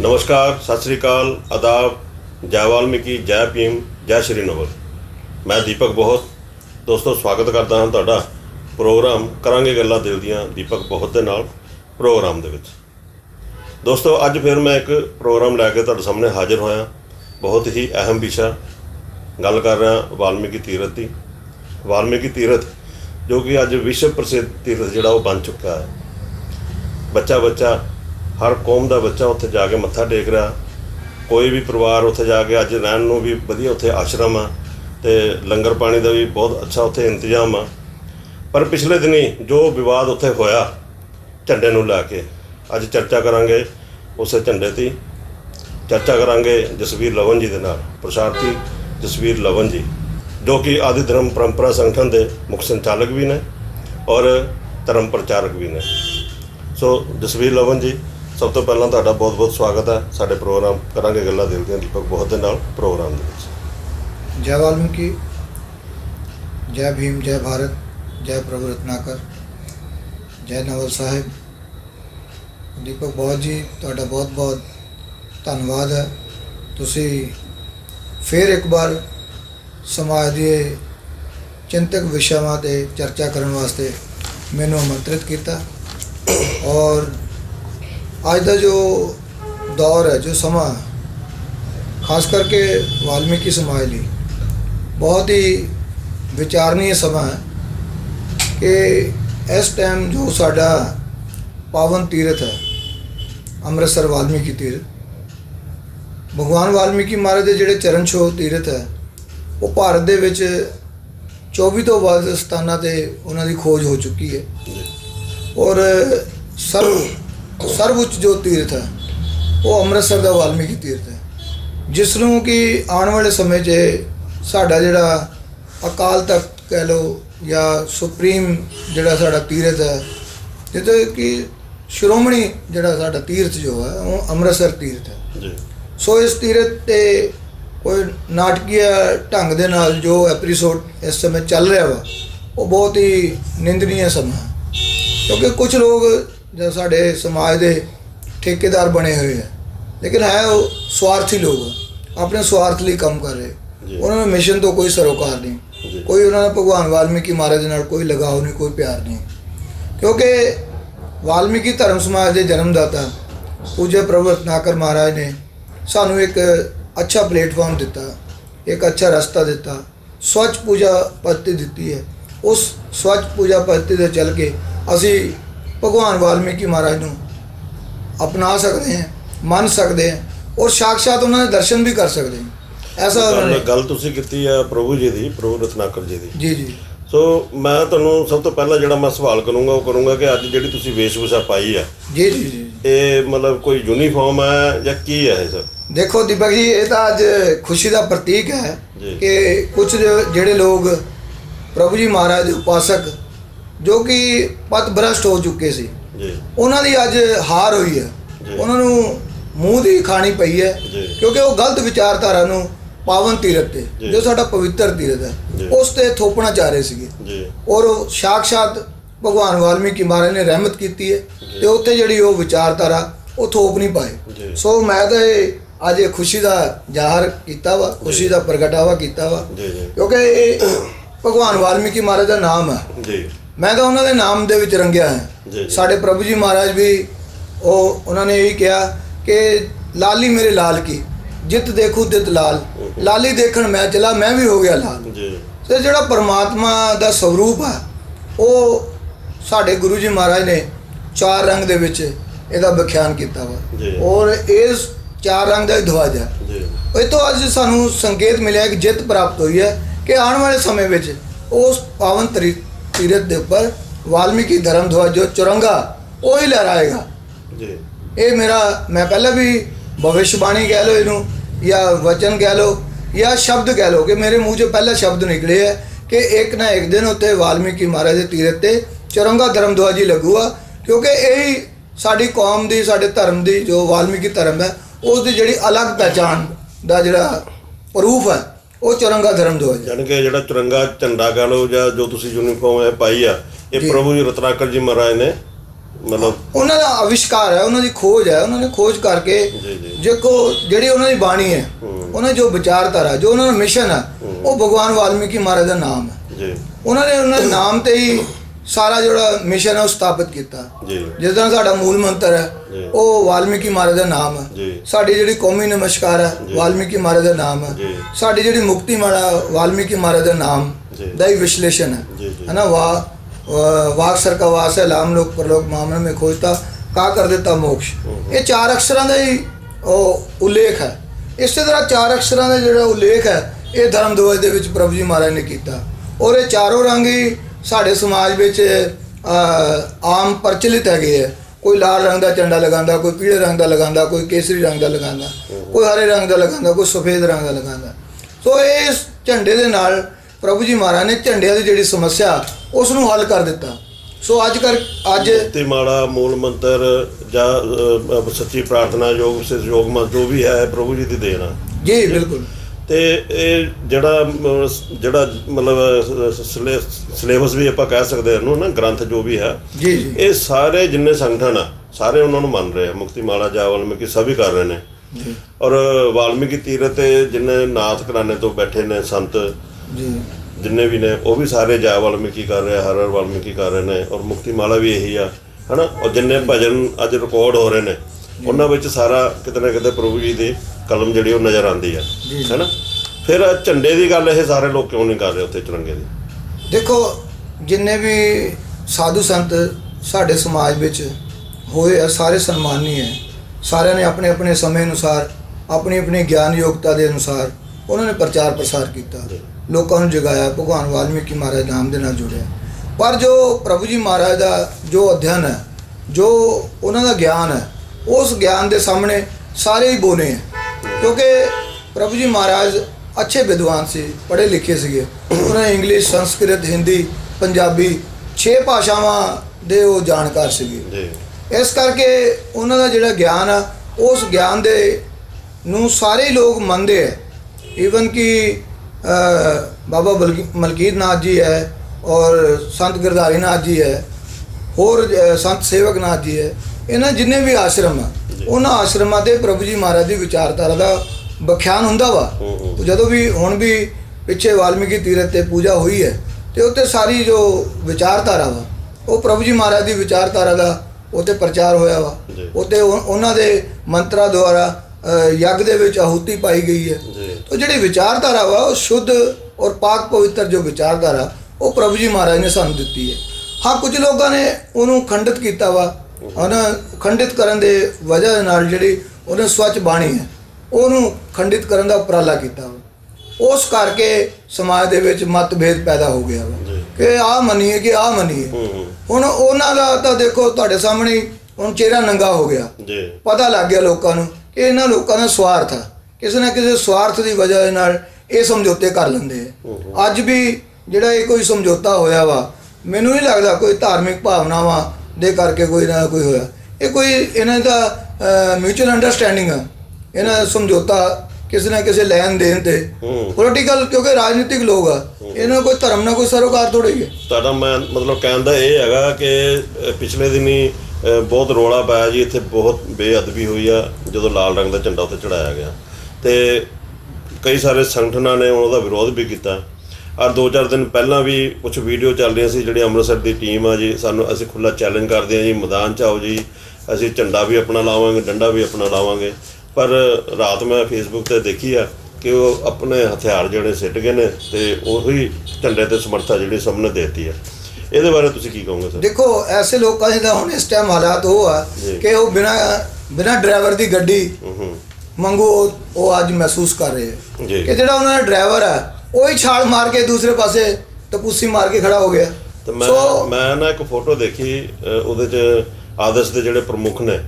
ਨਮਸਕਾਰ, ਸਤਿ ਸ੍ਰੀ ਅਕਾਲ, ਆਦਾਬ, ਜੈ ਵਾਲਮੀਕੀ, ਜੈ ਭੀਮ, ਜੈ ਸ਼੍ਰੀ ਨਵਲ ਮੈਂ ਦੀਪਕ ਬਹੁਤ। ਦੋਸਤੋ, ਸਵਾਗਤ ਕਰਦਾ ਹਾਂ ਤੁਹਾਡਾ ਪ੍ਰੋਗਰਾਮ ਕਰਾਂਗੇ ਗੱਲਾਂ ਦਿਲ ਦੀਆਂ, ਦੀਪਕ ਬਹੁਤ ਦੇ ਨਾਲ ਪ੍ਰੋਗਰਾਮ ਦੇ ਵਿੱਚ। ਦੋਸਤੋ, ਅੱਜ ਫਿਰ ਮੈਂ ਇੱਕ ਪ੍ਰੋਗਰਾਮ ਲੈ ਕੇ ਤੁਹਾਡੇ ਸਾਹਮਣੇ ਹਾਜ਼ਰ ਹੋਇਆ। ਬਹੁਤ ਹੀ ਅਹਿਮ ਵਿਸ਼ਾ। ਗੱਲ ਕਰ ਰਿਹਾ ਵਾਲਮੀਕੀ ਤੀਰਥ ਦੀ। ਵਾਲਮੀਕੀ ਤੀਰਥ, ਜੋ ਕਿ ਅੱਜ ਵਿਸ਼ਵ ਪ੍ਰਸਿੱਧ ਤੀਰਥ ਜਿਹੜਾ ਉਹ ਬਣ ਚੁੱਕਾ ਹੈ। ਬੱਚਾ ਬੱਚਾ ਹਰ ਕੌਮ ਦਾ ਬੱਚਾ ਉੱਥੇ ਜਾ ਕੇ ਮੱਥਾ ਟੇਕ ਰਿਹਾ। ਕੋਈ ਵੀ ਪਰਿਵਾਰ ਉੱਥੇ ਜਾ ਕੇ ਅੱਜ ਰਹਿਣ ਨੂੰ ਵੀ ਵਧੀਆ ਉੱਥੇ ਆਸ਼ਰਮ ਆ ਤੇ ਲੰਗਰ ਪਾਣੀ ਦਾ ਵੀ ਬਹੁਤ ਅੱਛਾ ਉੱਥੇ ਇੰਤਜ਼ਾਮ ਆ। ਪਰ ਪਿਛਲੇ ਦਿਨੀ ਜੋ ਵਿਵਾਦ ਉੱਥੇ ਹੋਇਆ ਝੰਡੇ ਨੂੰ ਲੈ ਕੇ, ਅੱਜ ਚਰਚਾ ਕਰਾਂਗੇ ਉਸੇ ਝੰਡੇ ਤੇ। ਚਰਚਾ ਕਰਾਂਗੇ ਜਸਵੀਰ ਲਵਨ ਜੀ ਦੇ ਨਾਲ ਪ੍ਰਸ਼ਾਰਤੀ ਜਸਵੀਰ ਲਵਨ ਜੀ, ਜੋ ਕਿ ਆਦਿ ਧਰਮ ਪਰੰਪਰਾ ਸੰਗਠਨ ਦੇ ਮੁੱਖ ਸੰਚਾਲਕ ਵੀ ਨੇ ਔਰ ਧਰਮ ਪ੍ਰਚਾਰਕ ਵੀ ਨੇ। ਸੋ ਜਸਵੀਰ ਲਵਨ ਜੀ ਸਭ ਤੋਂ ਪਹਿਲਾਂ ਤੁਹਾਡਾ ਬਹੁਤ-ਬਹੁਤ ਸਵਾਗਤ ਹੈ। ਸਾਡੇ ਪ੍ਰੋਗਰਾਮ ਕਰਾਂਗੇ ਗੱਲਾਂ ਦਿਲ ਦੀਆਂ ਦੀਪਕ ਬਹੁਤ ਦੇ ਨਾਲ ਪ੍ਰੋਗਰਾਮ ਦੇ ਵਿੱਚ। ਜੈ ਵਾਲਮੀਕੀ, ਜੈ ਭੀਮ, ਜੈ ਭਾਰਤ, ਜੈ ਪ੍ਰਭੂ ਰਤਨਾਕਰ, ਜੈ ਨਵਲ ਸਾਹਿਬ। ਦੀਪਕ ਬਹੁਤ ਜੀ, ਤੁਹਾਡਾ ਬਹੁਤ-ਬਹੁਤ ਧੰਨਵਾਦ ਹੈ। ਤੁਸੀਂ ਫੇਰ ਇੱਕ ਵਾਰ ਸਮਾਜ ਦੇ ਚਿੰਤਕ ਵਿਸ਼ਿਆਂ ਤੇ ਚਰਚਾ ਕਰਨ ਵਾਸਤੇ ਮੈਨੂੰ ਆਮੰਤਰਿਤ ਕੀਤਾ। ਔਰ ਅੱਜ ਦਾ ਜੋ ਦੌਰ ਹੈ, ਜੋ ਸਮਾਂ ਖਾਸ ਕਰਕੇ ਵਾਲਮੀਕੀ ਸਮਾਜ ਲਈ, ਬਹੁਤ ਹੀ ਵਿਚਾਰਨੀय ਸਮਾਂ ਹੈ ਕਿ ਇਸ ਟਾਈਮ ਜੋ ਸਾਡਾ ਪਾਵਨ ਤੀਰਥ ਹੈ, ਅੰਮ੍ਰਿਤਸਰ ਵਾਲਮੀਕੀ ਤੀਰਥ, ਭਗਵਾਨ ਵਾਲਮੀਕੀ ਮਹਾਰਾਜ ਦੇ ਜਿਹੜੇ ਚਰਨ ਛੋਹ ਤੀਰਥ ਹੈ, ਉਹ ਭਾਰਤ ਦੇ ਵਿੱਚ 24 ਤੋਂ ਵੱਧ ਸਥਾਨਾਂ ਤੇ ਉਹਨਾਂ ਦੀ ਖੋਜ ਹੋ ਚੁੱਕੀ ਹੈ ਔਰ ਸਰਵ ਸਰਵਉੱਚ ਜੋ ਤੀਰਥ ਹੈ ਉਹ ਅੰਮ੍ਰਿਤਸਰ ਦਾ ਵਾਲਮੀਕੀ ਤੀਰਥ ਹੈ। ਜਿਸ ਨੂੰ ਕਿ ਆਉਣ ਵਾਲੇ ਸਮੇਂ 'ਚ ਸਾਡਾ ਜਿਹੜਾ ਅਕਾਲ ਤਖਤ ਕਹਿ ਲਓ ਜਾਂ ਸੁਪਰੀਮ ਜਿਹੜਾ ਸਾਡਾ ਤੀਰਥ ਹੈ ਜਿੱਥੇ ਕਿ ਸ਼੍ਰੋਮਣੀ ਜਿਹੜਾ ਸਾਡਾ ਤੀਰਥ ਜੋ ਹੈ ਉਹ ਅੰਮ੍ਰਿਤਸਰ ਤੀਰਥ ਹੈ। ਜੀ। ਸੋ ਇਸ ਤੀਰਥ ਤੇ ਕੋਈ ਨਾਟਕੀय ਢੰਗ ਦੇ ਨਾਲ ਜੋ ਐਪੀਸੋਡ ਇਸ ਸਮੇਂ ਚੱਲ ਰਿਹਾ ਵਾ ਉਹ ਬਹੁਤ ਹੀ ਨਿੰਦਨੀय ਸਮਾਂ ਕਿਉਂਕਿ ਕੁਝ ਲੋਕ ਜੋ ਸਾਡੇ ਸਮਾਜ ਦੇ ਠੇਕੇਦਾਰ ਬਣੇ ਹੋਏ ਆ। ਲੇਕਿਨ ਹੈ ਉਹ ਸਵਾਰਥੀ ਲੋਕ ਆਪਣੇ ਸਵਾਰਥ ਲਈ ਕੰਮ ਕਰ ਰਹੇ। ਉਹਨਾਂ ਨੂੰ ਮਿਸ਼ਨ ਤੋਂ ਕੋਈ ਸਰੋਕਾਰ। ਨਹੀਂ। ਕੋਈ ਉਹਨਾਂ ਦਾ ਭਗਵਾਨ ਵਾਲਮੀਕੀ ਮਹਾਰਾਜ ਦੇ ਨਾਲ ਕੋਈ ਲਗਾਵ ਨਹੀਂ ਕੋਈ ਪਿਆਰ ਨਹੀਂ। ਕਿਉਂਕਿ ਵਾਲਮੀਕੀ ਧਰਮ ਸਮਾਜ ਦੇ ਜਨਮਦਾਤਾ ਪੂਜਯ ਪ੍ਰਭੂ ਰਤਨਾਕਰ ਮਹਾਰਾਜ ਨੇ ਸਾਨੂੰ ਇੱਕ ਅੱਛਾ ਪਲੇਟਫਾਰਮ ਦਿੱਤਾ ਇੱਕ ਅੱਛਾ ਰਸਤਾ ਦਿੱਤਾ ਸਵੱਛ ਪੂਜਾ ਪੱਤੀ ਦਿੱਤੀ ਹੈ। ਉਸ ਸਵੱਛ ਪੂਜਾ ਪੱਤੀ ਤੇ ਚੱਲ ਕੇ ਅਸੀਂ ਭਗਵਾਨ ਵਾਲਮੀਕੀ ਮਹਾਰਾਜ ਨੂੰ ਅਪਣਾ ਸਕਦੇ ਹਾਂ ਮੰਨ ਸਕਦੇ ਹਾਂ ਔਰ ਸਾਖਸ਼ਾਤ ਉਹਨਾਂ ਦੇ ਦਰਸ਼ਨ ਵੀ ਕਰ ਸਕਦੇ ਹਾਂ। ਐਸਾ ਗੱਲ ਤੁਸੀਂ ਕੀਤੀ ਹੈ ਪ੍ਰਭੂ ਜੀ ਦੀ ਪ੍ਰਭੂ ਰਤਨਾਕਰ ਜੀ ਦੀ। ਜੀ ਜੀ। ਸੋ ਮੈਂ ਤੁਹਾਨੂੰ ਸਭ ਤੋਂ ਪਹਿਲਾਂ ਜਿਹੜਾ ਮੈਂ ਸਵਾਲ ਕਰੂੰਗਾ ਉਹ ਕਰੂੰਗਾ ਕਿ ਅੱਜ ਜਿਹੜੀ ਤੁਸੀਂ ਵੇਸ਼ਭੂਸ਼ਾ ਪਾਈ ਹੈ ਜੀ ਜੀ ਜੀ। ਇਹ ਮਤਲਬ ਕੋਈ ਯੂਨੀਫਾਰਮ ਹੈ ਜਾਂ ਕੀ ਹੈ ਸਰ ਦੇਖੋ ਦੀਪਕ ਜੀ ਇਹ ਤਾਂ ਅੱਜ ਖੁਸ਼ੀ ਦਾ ਪ੍ਰਤੀਕ ਹੈ। ਕਿ ਕੁਝ ਜਿਹੜੇ ਲੋਕ ਪ੍ਰਭੂ ਜੀ ਮਹਾਰਾਜ ਦੇ ਉਪਾਸਕ ਜੋ ਕਿ ਪਤ ਭ੍ਰਸ਼ਟ ਹੋ ਚੁੱਕੇ ਸੀ। ਜੀ। ਉਹਨਾਂ ਦੀ ਅੱਜ ਹਾਰ ਹੋਈ ਹੈ। ਉਹਨਾਂ ਨੂੰ ਮੂੰਹ ਦੀ ਖਾਣੀ ਪਈ ਹੈ। ਕਿਉਂਕਿ ਉਹ ਗਲਤ ਵਿਚਾਰਧਾਰਾ ਨੂੰ ਪਾਵਨ ਤੀਰਥ ਤੇ ਜੀ। ਸਾਡਾ ਪਵਿੱਤਰ ਤੀਰਥ ਹੈ। ਉਸ ਤੇ ਥੋਪਣਾ ਚਾਹ ਰਹੇ ਸੀਗੇ। ਔਰ ਸਾਖਸ਼ਾਤ ਭਗਵਾਨ ਵਾਲਮੀਕੀ ਮਹਾਰਾਜ ਨੇ ਰਹਿਮਤ ਕੀਤੀ ਹੈ ਤੇ ਉੱਥੇ ਜਿਹੜੀ ਉਹ ਵਿਚਾਰਧਾਰਾ ਉਹ ਥੋਪ ਨਹੀਂ। ਪਾਏ ਸੋ ਮੈਂ ਤਾਂ ਇਹ ਅੱਜ ਇਹ ਖੁਸ਼ੀ ਦਾ ਜ਼ਾਹਰ ਕੀਤਾ ਵਾ ਖੁਸ਼ੀ ਦਾ ਪ੍ਰਗਟਾਵਾ ਕੀਤਾ ਵਾ। ਕਿਉਂਕਿ ਇਹ ਭਗਵਾਨ ਵਾਲਮੀਕੀ ਮਹਾਰਾਜ ਦਾ ਨਾਮ ਹੈ। ਜੀ। ਮੈਂ ਤਾਂ ਉਹਨਾਂ ਦੇ ਨਾਮ ਦੇ ਵਿੱਚ ਰੰਗਿਆ ਹੈ। ਸਾਡੇ ਪ੍ਰਭੂ ਜੀ ਮਹਾਰਾਜ ਵੀ ਉਹ ਉਹਨਾਂ ਨੇ ਇਹ ਕਿਹਾ ਕਿ ਲਾਲੀ ਮੇਰੇ ਲਾਲ ਕੀ? ਜਿੱਤ ਦੇਖੂ ਤਿਤ ਲਾਲ। ਲਾਲੀ ਦੇਖਣ ਮੈਂ ਚਲਾ ਮੈਂ ਵੀ ਹੋ ਗਿਆ ਲਾਲ। ਜੀ। ਤੇ ਜਿਹੜਾ ਪਰਮਾਤਮਾ ਦਾ ਸਰੂਪ ਹੈ ਉਹ ਸਾਡੇ ਗੁਰੂ ਜੀ ਮਹਾਰਾਜ ਨੇ ਚਾਰ ਰੰਗ ਦੇ ਵਿੱਚ ਇਹਦਾ ਵਿਖਿਆਨ ਕੀਤਾ। ਵਾ। ਔਰ ਇਸ ਚਾਰ ਰੰਗ ਦਾ ਹੀ ਧਵਜ ਹੈ ਜੀ। ਇਹ ਤੋਂ ਅੱਜ ਸਾਨੂੰ ਸੰਕੇਤ ਮਿਲਿਆ ਕਿ ਜਿੱਤ ਪ੍ਰਾਪਤ ਹੋਈ ਹੈ ਕਿ ਆਉਣ ਵਾਲੇ ਸਮੇਂ ਵਿੱਚ ਉਸ ਪਾਵਨ ਤਰੀ- ਤੀਰਥ ਦੇ ਉੱਪਰ ਵਾਲਮੀਕੀ ਧਰਮ ਧਵਜ ਜੋ ਚੁਰੰਗਾ ਉਹ ਹੀ ਲਹਿਰਾਏਗਾ। ਜੀ। ਇਹ ਮੇਰਾ ਮੈਂ ਪਹਿਲਾਂ ਵੀ ਭਵਿਸ਼ਬਾਣੀ ਕਹਿ ਲਓ ਇਹਨੂੰ ਜਾਂ ਵਚਨ ਕਹਿ ਲਓ ਜਾਂ ਸ਼ਬਦ ਕਹਿ ਲਓ ਕਿ ਮੇਰੇ ਮੂੰਹ 'ਚੋਂ ਪਹਿਲਾ ਸ਼ਬਦ ਨਿਕਲੇ ਹੈ ਕਿ ਇੱਕ ਨਾ ਇੱਕ ਦਿਨ ਉੱਤੇ ਵਾਲਮੀਕੀ ਮਹਾਰਾਜ ਦੇ ਤੀਰਥ ਤੇ ਚੁਰੰਗਾ ਧਰਮ ਧਵਜ ਹੀ ਲੱਗੂਗਾ ਕਿਉਂਕਿ ਇਹ ਹੀ ਸਾਡੀ ਕੌਮ ਦੀ ਸਾਡੇ ਧਰਮ ਦੀ ਜੋ ਵਾਲਮੀਕੀ ਧਰਮ ਹੈ ਉਸ ਦੀ ਜਿਹੜੀ ਅਲੱਗ ਪਹਿਚਾਣ ਦਾ ਜਿਹੜਾ ਪ੍ਰੂਫ ਹੈ ਉਹ ਚੁਰੰਗਾ ਧਰਮ ਧਵਜ ਹੈ ਕਿ ਜਿਹੜਾ ਚੁਰੰਗਾ ਝੰਡਾ ਕਹ ਲਓ ਜਾਂ ਜੋ ਤੁਸੀਂ ਯੂਨੀਫਾਰਮ ਹੈ ਪਾਈ ਆ ਇਹ। ਪ੍ਰਭੂ ਜੀ ਰਤਨਾਕਰ ਜੀ ਮਹਾਰਾਜ ਨੇ ਮਤਲਬ ਉਹਨਾਂ ਦਾ ਆਵਿਸ਼ਕਾਰ ਹੈ ਉਹਨਾਂ ਦੀ ਖੋਜ ਹੈ ਉਹਨਾਂ ਨੇ ਖੋਜ ਕਰਕੇ ਜੀ ਦੇਖੋ ਜਿਹੜੀ ਉਹਨਾਂ ਦੀ ਬਾਣੀ ਹੈ। ਉਹਨਾਂ ਦੀ ਜੋ ਵਿਚਾਰਧਾਰਾ ਜੋ ਉਹਨਾਂ ਦਾ ਮਿਸ਼ਨ ਹੈ। ਉਹ ਭਗਵਾਨ ਵਾਲਮੀਕੀ ਮਹਾਰਾਜ ਦਾ ਨਾਮ ਹੈ। ਜੀ। ਉਹਨਾਂ ਨੇ ਉਹਨਾਂ ਦੇ ਨਾਮ ਤੇ ਹੀ ਸਾਰਾ ਜਿਹੜਾ ਮਿਸ਼ਨ ਹੈ ਉਹ ਸਥਾਪਿਤ ਕੀਤਾ। ਜੀ। ਜਿਸ ਤਰ੍ਹਾਂ ਸਾਡਾ ਮੂਲ ਮੰਤਰ ਹੈ ਉਹ ਵਾਲਮੀਕੀ ਮਹਾਰਾਜ ਦਾ ਨਾਮ ਹੈ। ਸਾਡੀ ਜਿਹੜੀ ਕੌਮੀ ਨਮਸਕਾਰ ਹੈ ਵਾਲਮੀਕੀ ਮਹਾਰਾਜ ਦਾ ਨਾਮ ਹੈ। ਸਾਡੀ ਜਿਹੜੀ ਮੁਕਤੀ ਮਾਰਾ ਵਾਲਮੀਕੀ ਮਹਾਰਾਜ ਦਾ ਨਾਮ ਦਾ ਹੀ ਵਿਸ਼ਲੇਸ਼ਣ ਹੈ। ਹਨਾ ਵਾ ਵਾਕ ਸਰ ਕਾ ਵਾਸ ਹੈ ਲਾਮ ਲੋਕ ਪਰਲੋਕ ਮਾਮਲੇ ਮੇ ਖੋਜਤਾ ਕਾ ਕਰ ਦਿੱਤਾ ਮੋਕਸ਼। ਇਹ ਚਾਰ ਅਕਸ਼ਰਾਂ ਦਾ ਹੀ ਉਹ ਉਲੇਖ ਹੈ। ਇਸੇ ਤਰ੍ਹਾਂ ਚਾਰ ਅਕਸ਼ਰਾਂ ਦਾ ਜਿਹੜਾ ਉਲੇਖ ਹੈ ਇਹ ਧਰਮ ਦਵਜ ਦੇ ਵਿੱਚ ਪ੍ਰਭੂ ਜੀ ਮਹਾਰਾਜ ਨੇ ਕੀਤਾ। ਔਰ ਇਹ ਚਾਰੋਂ ਰੰਗ ਹੀ ਸਾਡੇ ਸਮਾਜ ਵਿੱਚ ਆਮ ਪ੍ਰਚਲਿਤ ਹੈਗੇ ਹੈ ਕੋਈ ਲਾਲ ਰੰਗ ਦਾ ਝੰਡਾ ਲਗਾਉਂਦਾ ਕੋਈ ਪੀਲੇ ਰੰਗ ਦਾ ਲਗਾਉਂਦਾ ਕੋਈ ਕੇਸਰੀ ਰੰਗ ਦਾ ਲਗਾਉਂਦਾ ਕੋਈ ਹਰੇ ਰੰਗ ਦਾ ਲਗਾਉਂਦਾ ਕੋਈ ਸਫੇਦ ਰੰਗ ਦਾ ਲਗਾਉਂਦਾ। ਸੋ ਇਸ ਝੰਡੇ ਦੇ ਨਾਲ ਪ੍ਰਭੂ ਜੀ ਮਹਾਰਾਜ ਨੇ ਝੰਡਿਆਂ ਦੀ ਜਿਹੜੀ ਸਮੱਸਿਆ ਉਸ ਨੂੰ ਹੱਲ ਕਰ ਦਿੱਤਾ। ਸੋ ਅੱਜ ਕਰ ਅੱਜ ਤੇ ਮਾੜਾ ਮੂਲ ਮੰਤਰ ਜਾਂ ਸੱਚੀ ਪ੍ਰਾਰਥਨਾ ਯੋਗ ਸਹਿਯੋਗ ਮਤ ਜੋ ਵੀ ਹੈ ਪ੍ਰਭੂ ਜੀ ਦੀ ਦੇਣ ਆ। ਜੀ ਬਿਲਕੁਲ। ਤੇ ਇਹ ਜਿਹੜਾ ਮ, ਜਿਹੜਾ ਮਤਲਬ ਸਿਲੇਬਸ ਵੀ ਆਪਾਂ ਕਹਿ ਸਕਦੇ ਹਾਂ ਨਾ ਗ੍ਰੰਥ ਜੋ ਵੀ ਹੈ ਜੀ ਜੀ। ਇਹ ਸਾਰੇ ਜਿੰਨੇ ਸੰਗਠਨ ਆ ਸਾਰੇ ਉਹਨਾਂ ਨੂੰ ਮੰਨ ਰਹੇ ਆ। ਮੁਕਤੀ ਮਾਲਾ ਜਾ ਵਾਲਮੀਕੀ ਸਭੀ ਕਰ ਰਹੇ ਨੇ। ਔਰ ਵਾਲਮੀਕੀ ਤੀਰਥ ਤੇ ਜਿੰਨੇ ਨਾਥ ਘਰਾਣੇ ਤੋਂ ਬੈਠੇ ਨੇ ਸੰਤ ਜੀ। ਜਿੰਨੇ ਵੀ ਨੇ ਉਹ ਵੀ ਸਾਰੇ ਜਾ ਵਾਲਮੀਕੀ ਕਰ ਰਹੇ ਹਰ ਹਰ ਵਾਲਮੀਕੀ ਕਰ ਰਹੇ ਨੇ। ਔਰ ਮੁਕਤੀ ਮਾਲਾ ਵੀ ਇਹੀ ਆ ਹਨਾ? ਔਰ ਜਿੰਨੇ ਭਜਨ ਅੱਜ ਰਿਕਾਰਡ ਹੋ ਰਹੇ ਨੇ ਉਹਨਾਂ ਵਿੱਚ ਸਾਰਾ ਕਿਤੇ ਨਾ ਕਿਤੇ ਪ੍ਰਭੂ ਜੀ ਦੀ ਕਲਮ ਜਿਹੜੀ ਉਹ ਨਜ਼ਰ ਆਉਂਦੀ ਆ ਜੀ। ਹੈਨਾ? ਫਿਰ ਝੰਡੇ ਦੀ ਗੱਲ ਇਹ ਸਾਰੇ ਲੋਕ ਕਿਉਂ ਨਹੀਂ ਕਰ ਰਹੇ ਉੱਥੇ ਤਿਰੰਗੇ ਦੀ? ਦੇਖੋ ਜਿੰਨੇ ਵੀ ਸਾਧੂ ਸੰਤ ਸਾਡੇ ਸਮਾਜ ਵਿੱਚ ਹੋਏ ਆ ਸਾਰੇ ਸਨਮਾਨੀ ਹੈ। ਸਾਰਿਆਂ ਨੇ ਆਪਣੇ ਆਪਣੇ ਸਮੇਂ ਅਨੁਸਾਰ ਆਪਣੀ ਆਪਣੀ ਗਿਆਨ ਯੋਗਤਾ ਦੇ ਅਨੁਸਾਰ ਉਹਨਾਂ ਨੇ ਪ੍ਰਚਾਰ ਪ੍ਰਸਾਰ ਕੀਤਾ। ਲੋਕਾਂ ਨੂੰ ਜਗਾਇਆ ਭਗਵਾਨ ਵਾਲਮੀਕੀ ਮਹਾਰਾਜ ਨਾਮ ਦੇ ਨਾਲ ਜੁੜਿਆ। ਪਰ ਜੋ ਪ੍ਰਭੂ ਜੀ ਮਹਾਰਾਜ ਦਾ ਜੋ ਅਧਿਐਨ ਹੈ ਜੋ ਉਹਨਾਂ ਦਾ ਗਿਆਨ ਹੈ ਉਸ ਗਿਆਨ ਦੇ ਸਾਹਮਣੇ ਸਾਰੇ ਹੀ ਬੋਨੇ ਹੈ। ਕਿਉਂਕਿ ਪ੍ਰਭੂ ਜੀ ਮਹਾਰਾਜ ਅੱਛੇ ਵਿਦਵਾਨ ਸੀ ਪੜ੍ਹੇ ਲਿਖੇ ਸੀਗੇ। ਉਹਨਾਂ ਨੇ ਇੰਗਲਿਸ਼ ਸੰਸਕ੍ਰਿਤ ਹਿੰਦੀ ਪੰਜਾਬੀ ਛੇ ਭਾਸ਼ਾਵਾਂ ਦੇ ਉਹ ਜਾਣਕਾਰ ਸੀਗੇ। ਜੀ। ਇਸ ਕਰਕੇ ਉਹਨਾਂ ਦਾ ਜਿਹੜਾ ਗਿਆਨ ਆ ਉਸ ਗਿਆਨ ਦੇ ਨੂੰ ਸਾਰੇ ਲੋਕ ਮੰਨਦੇ ਹੈ। ਈਵਨ ਕਿ ਬਾਬਾ ਮਲਕੀਤ ਨਾਥ ਜੀ ਹੈ ਔਰ ਸੰਤ ਗਿਰਧਾਰੀ ਨਾਥ ਜੀ ਹੈ ਹੋਰ ਸੰਤ ਸੇਵਕ ਨਾਥ ਜੀ ਹੈ। ਇਹਨਾਂ ਜਿੰਨੇ ਵੀ ਆਸ਼ਰਮ ਆ ਉਹਨਾਂ ਆਸ਼ਰਮਾਂ ਤੇ ਪ੍ਰਭੂ ਜੀ ਮਹਾਰਾਜ ਦੀ ਵਿਚਾਰਧਾਰਾ ਦਾ ਵਿਖਿਆਨ ਹੁੰਦਾ ਵਾ। ਜਦੋਂ ਵੀ ਹੁਣ ਵੀ ਪਿੱਛੇ ਵਾਲਮੀਕੀ ਤੀਰਥ ਤੇ ਪੂਜਾ ਹੋਈ ਹੈ ਤੇ ਉੱਤੇ ਸਾਰੀ ਜੋ ਵਿਚਾਰਧਾਰਾ ਵਾ ਉਹ ਪ੍ਰਭੂ ਜੀ ਮਹਾਰਾਜ ਦੀ ਵਿਚਾਰਧਾਰਾ ਦਾ ਉੱਤੇ ਪ੍ਰਚਾਰ ਹੋਇਆ ਵਾ। ਉੱਤੇ ਉਹ- ਉਹਨਾਂ ਦੇ ਮੰਤਰਾਂ ਦੁਆਰਾ ਯੱਗ ਦੇ ਵਿੱਚ ਆਹੂਤੀ ਪਾਈ ਗਈ ਹੈ। ਤੋ ਜਿਹੜੀ ਵਿਚਾਰਧਾਰਾ ਵਾ ਉਹ ਸ਼ੁੱਧ ਔਰ ਪਾਕ ਪਵਿੱਤਰ ਜੋ ਵਿਚਾਰਧਾਰਾ ਉਹ ਪ੍ਰਭੂ ਜੀ ਮਹਾਰਾਜ ਨੇ ਸਾਨੂੰ ਦਿੱਤੀ ਹੈ। ਹਾਂ ਕੁਝ ਲੋਕਾਂ ਨੇ ਉਹਨੂੰ ਖੰਡਿਤ ਕੀਤਾ ਵਾ ਉਹਨਾਂ ਖੰਡਿਤ ਕਰਨ ਦੇ ਵਜ੍ਹਾ ਨਾਲ ਜਿਹੜੀ ਉਹਨੇ ਸਵੱਚ ਬਾਣੀ ਹੈ ਉਹਨੂੰ ਖੰਡਿਤ ਕਰਨ ਦਾ ਉਪਰਾਲਾ ਕੀਤਾ ਉਸ ਕਰਕੇ ਸਮਾਜ ਦੇ ਵਿੱਚ ਮਤਭੇਦ ਪੈਦਾ ਹੋ ਗਿਆ। ਕਿ ਆਹ ਮੰਨੀਏ ਕਿ ਆਹ ਮੰਨੀਏ। ਹੁਣ ਉਹਨਾਂ ਦਾ ਤਾਂ ਦੇਖੋ ਤੁਹਾਡੇ ਸਾਹਮਣੇ ਹੁਣ ਚਿਹਰਾ ਨੰਗਾ ਹੋ ਗਿਆ। ਪਤਾ ਲੱਗ ਗਿਆ ਲੋਕਾਂ ਨੂੰ ਕਿ ਇਹਨਾਂ ਲੋਕਾਂ ਦਾ ਸਵਾਰਥ ਆ। ਕਿਸੇ ਨਾ ਕਿਸੇ ਸਵਾਰਥ ਦੀ ਵਜ੍ਹਾ ਨਾਲ ਇਹ ਸਮਝੌਤੇ ਕਰ ਲੈਂਦੇ ਆ। ਅੱਜ ਵੀ ਜਿਹੜਾ ਇਹ ਕੋਈ ਸਮਝੌਤਾ ਹੋਇਆ ਵਾ ਮੈਨੂੰ ਨਹੀਂ ਲੱਗਦਾ ਕੋਈ ਧਾਰਮਿਕ ਭਾਵਨਾਵਾਂ ਦੇ ਕਰਕੇ ਕੋਈ ਨਾ ਕੋਈ ਹੋਇਆ। ਇਹ ਕੋਈ ਇਹਨਾਂ ਦਾ ਮਿਊਚੁਅਲ ਅੰਡਰਸਟੈਂਡਿੰਗ ਆ। ਇਹਨਾਂ ਦਾ ਸਮਝੌਤਾ ਕਿਸੇ ਨਾ ਕਿਸੇ ਲੈਣ ਦੇਣ ਤੇ। ਪੋਲੀਟੀਕਲ ਕਿਉਂਕਿ ਰਾਜਨੀਤਿਕ ਲੋਕ ਆ। ਇਹਨਾਂ ਕੋਈ ਧਰਮ ਨਾਲ ਕੋਈ ਸਰੋਕਾਰ ਥੋੜੀ ਹੈ ਤੁਹਾਡਾ ਮੈਂ ਮਤਲਬ ਕਹਿਣ ਦਾ ਇਹ ਹੈਗਾ ਕਿ ਪਿਛਲੇ ਦਿਨੀ ਬਹੁਤ ਰੋਲਾ ਪਾਇਆ ਜੀ। ਇੱਥੇ ਬਹੁਤ ਬੇਅਦਬੀ ਹੋਈ ਆ ਜਦੋਂ ਲਾਲ ਰੰਗ ਦਾ ਝੰਡਾ ਉੱਤੇ ਚੜਾਇਆ ਗਿਆ। ਤੇ ਕਈ ਸਾਰੇ ਸੰਗਠਨਾਂ ਨੇ ਉਹਦਾ ਵਿਰੋਧ ਵੀ ਕੀਤਾ। ਆ ਦੋ ਚਾਰ ਦਿਨ ਪਹਿਲਾਂ ਵੀ ਕੁਝ ਵੀਡੀਓ ਚੱਲ ਰਹੀਆਂ ਸੀ ਜਿਹੜੀ ਅੰਮ੍ਰਿਤਸਰ ਦੀ ਟੀਮ ਆ ਜੀ ਸਾਨੂੰ ਅਸੀਂ ਖੁੱਲਾ ਚੈਲੰਜ ਕਰਦੇ ਆ ਜੀ ਮੈਦਾਨ 'ਚ ਆਓ ਜੀ ਅਸੀਂ ਝੰਡਾ ਵੀ ਆਪਣਾ ਲਾਵਾਂਗੇ ਡੰਡਾ ਵੀ ਆਪਣਾ ਲਾਵਾਂਗੇ। ਪਰ ਰਾਤ ਮੈਂ ਫੇਸਬੁੱਕ ਤੇ ਦੇਖੀ ਆ ਕਿ ਉਹ ਆਪਣੇ ਹਥਿਆਰ ਜਿਹੜੇ ਸਿੱਟ ਗਏ ਨੇ ਤੇ ਉਹੀ ਝੰਡੇ ਤੇ ਸਮਰਥਾ ਜਿਹੜੀ ਸਭ ਨੇ ਦੇਤੀ ਆ। ਇਹਦੇ ਬਾਰੇ ਤੁਸੀਂ ਕੀ ਕਹੋਗੇ ਸਰ? ਦੇਖੋ ਐਸੇ ਲੋਕਾਂ ਦੇ ਤਾਂ ਹੁਣ ਇਸ ਟਾਈਮ ਹਾਲਾਤ ਉਹ ਆ। ਕਿ ਉਹ ਬਿਨਾ ਬਿਨਾ ਡਰਾਈਵਰ ਦੀ ਗੱਡੀ ਮੰਗੋ ਉਹ- ਅੱਜ ਮਹਿਸੂਸ ਕਰ ਰਹੇ ਆ। ਕਿ ਜਿਹੜਾ ਉਹਨਾਂ ਦਾ ਡਰਾਈਵਰ ਆ ਉਹ ਛਾਲ ਮਾਰ ਕੇ ਦੂਸਰੇ ਪਾਸੇ ਟਪੂਸੀ ਮਾਰ ਕੇ ਖੜਾ ਹੋ ਗਿਆ। ਤੇ ਮੈਂ ਨਾ ਇੱਕ ਫੋਟੋ ਦੇਖੀ ਉਹਦੇ ਚ ਆਦਰਸ਼ ਦੇ ਜਿਹੜੇ ਪ੍ਰਮੁੱਖ ਨੇ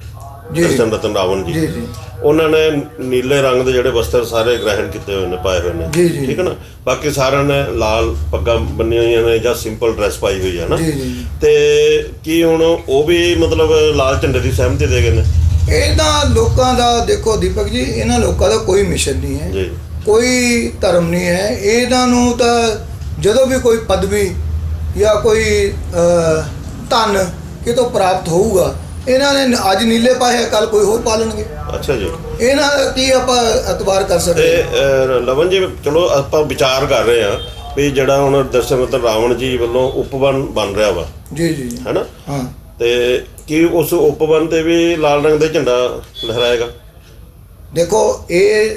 ਜੀ। ਕ੍ਰਿਸ਼ਨ ਰਤਨ ਰਾਵਣ ਜੀ। ਜੀ ਜੀ। ਉਹਨਾਂ ਨੇ ਨੀਲੇ ਰੰਗ ਦੇ ਜਿਹੜੇ ਵਸਤਰ ਸਾਰੇ ਗ੍ਰਹਿਣ ਕੀਤੇ ਹੋਏ ਨੇ ਪਾਏ ਹੋਏ ਨੇ। ਜੀ। ਠੀਕ ਹੈ ਨਾ? ਬਾਕੀ ਸਾਰਿਆਂ ਨੇ ਲਾਲ ਪੱਗਾਂ ਬੰਨੀਆਂ ਹੋਈਆਂ ਨੇ ਜਾਂ ਸਿੰਪਲ ਡਰੈਸ ਪਾਈ ਹੋਈ ਹੈ ਨਾ? ਜੀ, ਜੀ। ਤੇ ਕੀ ਹੁਣ ਉਹ ਵੀ ਮਤਲਬ ਲਾਲ ਝੰਡੇ ਦੀ ਸਹਿਮਤੀ ਦੇ ਗਏ ਨੇ? ਇਹਨਾਂ ਲੋਕਾਂ ਦਾ ਦੇਖੋ ਦੀਪਕ ਜੀ ਇਹਨਾਂ ਲੋਕਾਂ ਦਾ ਕੋਈ ਮਿਸ਼ਨ ਨਹੀਂ ਹੈ। ਜੀ। ਕੋਈ ਧਰਮ ਨਹੀਂ ਹੈ। ਇਹਨਾਂ ਨੂੰ ਤਾਂ ਜਦੋਂ ਵੀ ਕੋਈ ਪਦਵੀ ਜਾਂ ਕੋਈ ਧਨ ਕਿਤੋਂ ਪ੍ਰਾਪਤ ਹੋਊਗਾ ਇਹਨਾਂ ਨੇ ਅੱਜ ਨੀਲੇ ਪਾਏ ਕੱਲ ਕੋਈ ਹੋਰ ਪਾਲਣਗੇ ਅੱਛਾ ਜੀ। ਇਹਨਾਂ ਦਾ ਕੀ ਆਪਾਂ ਇਤਬਾਰ ਕਰ ਸਕਦੇ ਲਵਨ ਜੀ ਚਲੋ ਆਪਾਂ ਵਿਚਾਰ ਕਰ ਰਹੇ ਆ ਵੀ ਜਿਹੜਾ ਹੁਣ ਦਸ਼ਮਤ ਰਾਵਣ ਜੀ ਵੱਲੋਂ ਉਪਵਨ ਬਣ ਰਿਹਾ ਵਾ। ਜੀ ਜੀ। ਹੈਨਾ? ਹਾਂ। ਤੇ ਕੀ ਉਸ ਉਪਵਨ ਤੇ ਵੀ ਲਾਲ ਰੰਗ ਦਾ ਝੰਡਾ ਲਹਿਰਾਏਗਾ? ਦੇਖੋ ਇਹ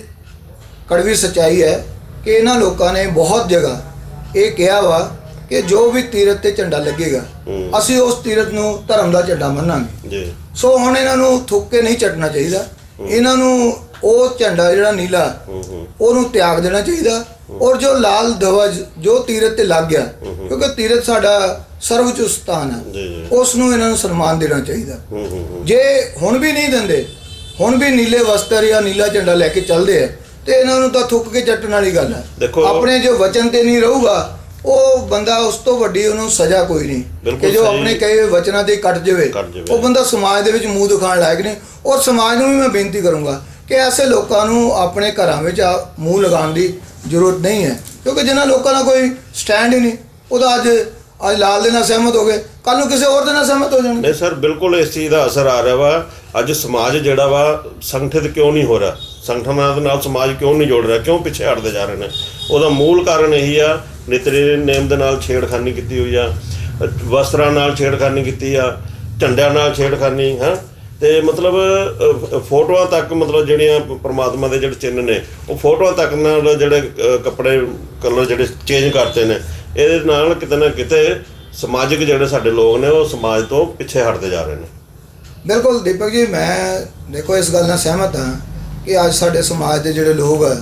ਕੜਵੀ ਸਚਾਈ ਹੈ ਕਿ ਇਹਨਾਂ ਲੋਕਾਂ ਨੇ ਬਹੁਤ ਜਗ੍ਹਾ ਇਹ ਕਿਹਾ ਵਾ ਕਿ ਜੋ ਵੀ ਤੀਰਥ ਤੇ ਝੰਡਾ ਲੱਗੇਗਾ। ਅਸੀਂ ਉਸ ਤੀਰਥ ਨੂੰ ਧਰਮ ਦਾ ਝੰਡਾ ਮੰਨਾਂਗੇ। ਜੀ। ਸੋ ਹੁਣ ਇਹਨਾਂ ਨੂੰ ਥੁੱਕ ਕੇ ਨਹੀਂ ਚੱਟਣਾ ਚਾਹੀਦਾ। ਇਹਨਾਂ ਨੂੰ ਉਹ ਝੰਡਾ ਜਿਹੜਾ ਨੀਲਾ ਉਹਨੂੰ ਤਿਆਗ ਦੇਣਾ ਚਾਹੀਦਾ। ਔਰ ਜੋ ਲਾਲ ਧਵਜ ਜੋ ਤੀਰਥ ਤੇ ਲੱਗ ਗਿਆ ਕਿਉਂਕਿ ਤੀਰਥ ਸਾਡਾ ਸਰਵਉੱਚ ਸਥਾਨ ਹੈ ਉਸ ਨੂੰ ਇਹਨਾਂ ਨੂੰ ਸਨਮਾਨ ਦੇਣਾ ਚਾਹੀਦਾ। ਜੇ ਹੁਣ ਵੀ ਨਹੀਂ ਦਿੰਦੇ ਹੁਣ ਵੀ ਨੀਲੇ ਵਸਤਰ ਜਾਂ ਨੀਲਾ ਝੰਡਾ ਲੈ ਕੇ ਚੱਲਦੇ ਆ ਤੇ ਇਹਨਾਂ ਨੂੰ ਤਾਂ ਥੁੱਕ ਕੇ ਚੱਟਣ ਵਾਲੀ ਗੱਲ ਹੈ। ਦੇਖੋ- ਆਪਣੇ ਜੋ ਵਚਨ ਤੇ ਨਹੀਂ ਰਹੂਗਾ ਉਹ ਬੰਦਾ ਉਸ ਤੋਂ ਵੱਡੀ ਉਹਨੂੰ ਸਜ਼ਾ ਕੋਈ ਨਹੀਂ। ਬਿਲਕੁਲ ਕਿ ਜੋ ਸਹੀ। ਆਪਣੇ ਕਹੇ ਹੋਏ ਵਚਨਾਂ ਤੇ ਕੱਟ ਜਾਵੇ ਕੱਟ ਜਾਵੇ। ਉਹ ਬੰਦਾ ਸਮਾਜ ਦੇ ਵਿੱਚ ਮੂੰਹ ਦਿਖਾਉਣ ਲਾਇਕ ਨਹੀਂ। ਔਰ ਸਮਾਜ ਨੂੰ ਵੀ ਮੈਂ ਬੇਨਤੀ ਕਰੂੰਗਾ ਕਿ ਐਸੇ ਲੋਕਾਂ ਨੂੰ ਆਪਣੇ ਘਰਾਂ ਵਿੱਚ ਆ ਮੂੰਹ ਲਗਾਉਣ ਦੀ ਜ਼ਰੂਰਤ ਨਹੀਂ ਹੈ। ਕਿਉਂਕਿ ਜਿਨ੍ਹਾਂ ਲੋਕਾਂ ਦਾ ਕੋਈ ਸਟੈਂਡ ਹੀ ਨਹੀਂ ਉਹਦਾ ਅੱਜ ਅੱਜ ਲਾਲ ਦੇ ਨਾਲ ਸਹਿਮਤ ਹੋ ਗਏ। ਕੱਲ ਨੂੰ ਕਿਸੇ ਹੋਰ ਦੇ ਨਾਲ ਸਹਿਮਤ ਹੋ ਜਾਣਗੇ। ਨਹੀਂ ਸਰ ਬਿਲਕੁਲ ਇਸ ਚੀਜ਼ ਦਾ ਅਸਰ ਆ ਰਿਹਾ ਵਾ। ਅੱਜ ਸਮਾਜ ਜਿਹੜਾ ਵਾ ਸੰਗਠਿਤ ਕਿਉਂ ਨਹੀਂ ਹੋ ਰਿਹਾ? ਸੰਗਠਨਾਂ ਦੇ ਨਾਲ ਸਮਾਜ ਕਿਉਂ ਨਹੀਂ ਜੋੜ ਰਿਹਾ, ਕਿਉਂ ਪਿੱਛੇ ਹਟਦੇ ਜਾ ਰਹੇ ਨੇ? ਉਹਦਾ ਮੂਲ ਕਾਰਨ ਇਹੀ ਆ ਨਿਤਨੇਮ ਦੇ ਨਾਲ ਛੇੜਖਾਨੀ ਕੀਤੀ ਹੋਈ ਆ, ਵਸਤਰਾਂ ਨਾਲ ਛੇੜਖਾਨੀ ਕੀਤੀ ਆ, ਝੰਡਿਆਂ ਨਾਲ ਛੇੜਖਾਨੀ, ਹੈ? ਤੇ ਮਤਲਬ ਫੋਟੋਆਂ ਤੱਕ ਮਤਲਬ ਜਿਹੜੀਆਂ ਪ੍ਰਮਾਤਮਾ ਦੇ ਜਿਹੜੇ ਚਿੰਨ੍ਹ ਨੇ, ਉਹ ਫੋਟੋਆਂ ਤੱਕ ਨਾਲ ਜਿਹੜੇ ਕੱਪੜੇ ਕਲਰ ਜਿਹੜੇ ਚੇਂਜ ਕਰਤੇ ਨੇ, ਇਹਦੇ ਨਾਲ ਕਿਤੇ ਨਾ ਕਿਤੇ ਸਮਾਜਿਕ ਜਿਹੜੇ ਸਾਡੇ ਲੋਕ ਨੇ, ਉਹ ਸਮਾਜ ਤੋਂ ਪਿੱਛੇ ਹਟਦੇ ਜਾ ਰਹੇ ਨੇ। ਬਿਲਕੁਲ ਦੀਪਕ ਜੀ, ਮੈਂ ਦੇਖੋ ਇਸ ਗੱਲ ਨਾਲ ਸਹਿਮਤ ਹਾਂ। ਕਿ ਅੱਜ ਸਾਡੇ ਸਮਾਜ ਦੇ ਜਿਹੜੇ ਲੋਕ ਆ,